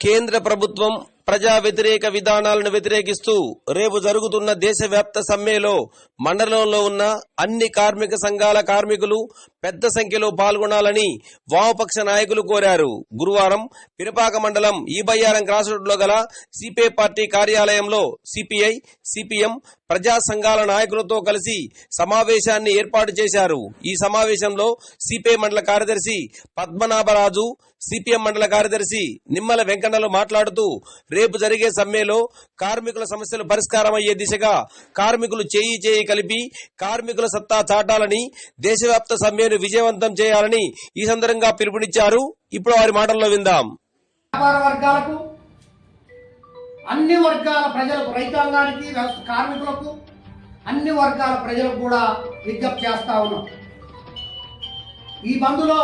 కేంద్ర ప్రభుత్వం ప్రజా వ్యతిరేక విధానాలను వ్యతిరేకిస్తూ రేపు జరుగుతున్న దేశవ్యాప్త సమ్మెలో మండలంలో ఉన్న అన్ని కార్మిక సంఘాల కార్మికులు పెద్ద సంఖ్యలో పాల్గొనాలని వామపక్ష నాయకులు కోరారు. గురువారం పిరపాక మండలం ఈబయ్యారం క్రాస్ రోడ్లో గల సిపిఐ పార్టీ కార్యాలయంలో సిపిఐ సిపిఎం ప్రజా సంఘాల నాయకులతో కలిసి సమావేశాన్ని ఏర్పాటు చేశారు. ఈ సమావేశంలో సిపిఐ మండల కార్యదర్శి పద్మనాభరాజు సిపిఎం మండల కార్యదర్శి నిమ్మల వెంకన్నలు మాట్లాడుతూ రేపు జరిగే సమ్మెలో కార్మికుల సమస్యలు పరిష్కారం అయ్యే దిశగా కార్మికులు చేయి చేయి కలిపి కార్మికుల సత్తా చాటాలని దేశవ్యాప్త సమ్మెను విజయవంతం చేయాలని ఈ సందర్భంగా పిలుపునిచ్చారు. ఇప్పుడు వారి మాటల్లో విందాం. వ్యాపార వర్గాలకు అన్ని వర్గాల ప్రజలకు రైతాంగానికి కార్మికులకు అన్ని వర్గాల ప్రజలకు కూడా విజ్ఞప్తి చేస్తా ఉన్నాం. ఈ బంధులో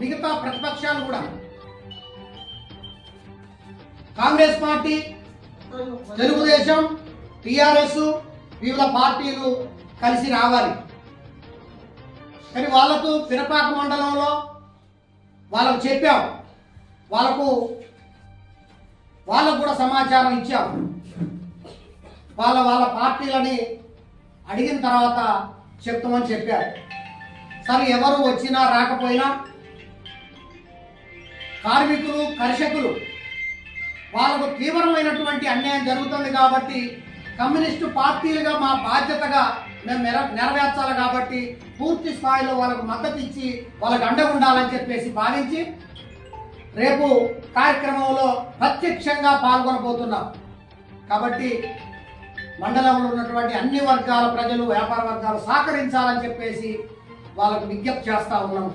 మిగతా ప్రతిపక్షాలు కూడా కాంగ్రెస్ పార్టీ తెలుగుదేశం టిఆర్ఎస్ వివిధ పార్టీలు కలిసి రావాలి. కానీ వాళ్ళకు పినపాక మండలంలో వాళ్ళకు చెప్పాం. వాళ్ళకు వాళ్ళకు కూడా సమాచారం ఇచ్చాం. వాళ్ళ వాళ్ళ పార్టీలని అడిగిన తర్వాత చెప్తామని చెప్పారు. సరే ఎవరు వచ్చినా రాకపోయినా కార్మికులు కర్షకులు వాళ్ళకు తీవ్రమైనటువంటి అన్యాయం జరుగుతుంది కాబట్టి కమ్యూనిస్టు పార్టీలుగా మా బాధ్యతగా మేము నెర నెరవేర్చాలి కాబట్టి పూర్తి స్థాయిలో వాళ్ళకు మద్దతు ఇచ్చి వాళ్ళకు అండగా ఉండాలని చెప్పేసి భావించి రేపు కార్యక్రమంలో ప్రత్యక్షంగా పాల్గొనబోతున్నాం. కాబట్టి మండలంలో ఉన్నటువంటి అన్ని వర్గాల ప్రజలు వ్యాపార వర్గాలు సహకరించాలని చెప్పేసి వాళ్ళకు విజ్ఞప్తి చేస్తూ ఉన్నాం.